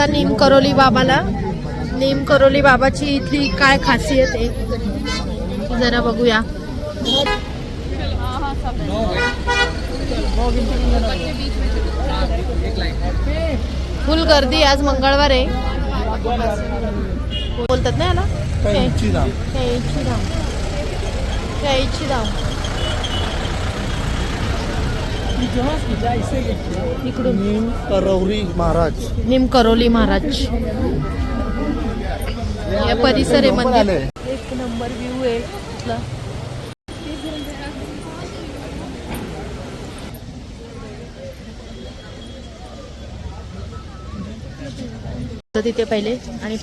करोली बाबाला. नीम करोली बाबाची इथली काय खासियत आहे? जरा बघूया. फुल गर्दी आज मंगळवार आहे. बोलतात ना याला? कैची धाम. कैची धाम. इकडून. नीम करौरी महाराज. निम करोली महाराज. या परिसर आहे मंदिर. एक नंबर व्ह्यू आहे इथला. तिथे पहिले आणि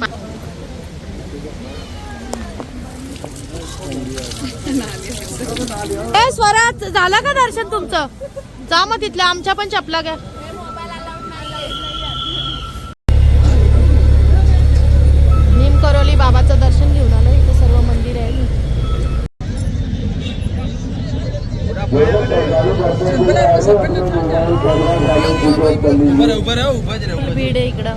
स्वराज झालं का दर्शन तुमचं? जा मग तिथल्या आमच्या पण चपला घ्या. नीम करोली बाबाचं दर्शन घेऊन आलो इथे सर्व मंदिर आहे भीड आहे इकडं.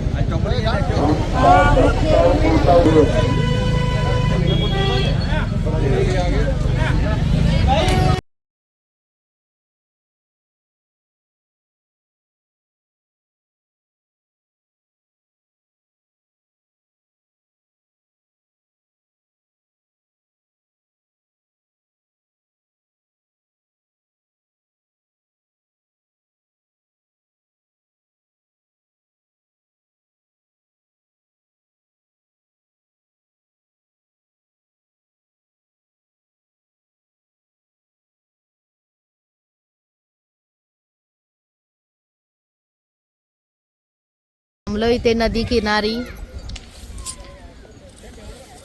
थांबलो इथे नदी किनारी.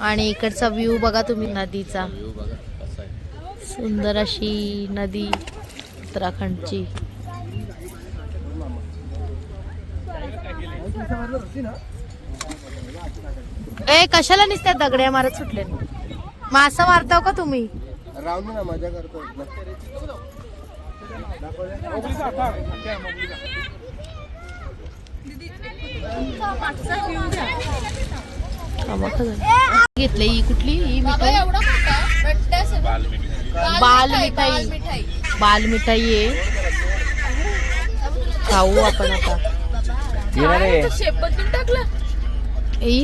आणि इकडचा व्ह्यू बघा तुम्ही नदीचा. सुंदर अशी नदी उत्तराखंडची. ए कशाला निसत्या दगड्या मारत सुटले मासा मारताव का तुम्ही? राहून ना मजा करतो घेतले ही कुठली? ही मिठाई? बाल मिठाई. बाल मिठाई. आहे खाऊ आपण आता. ही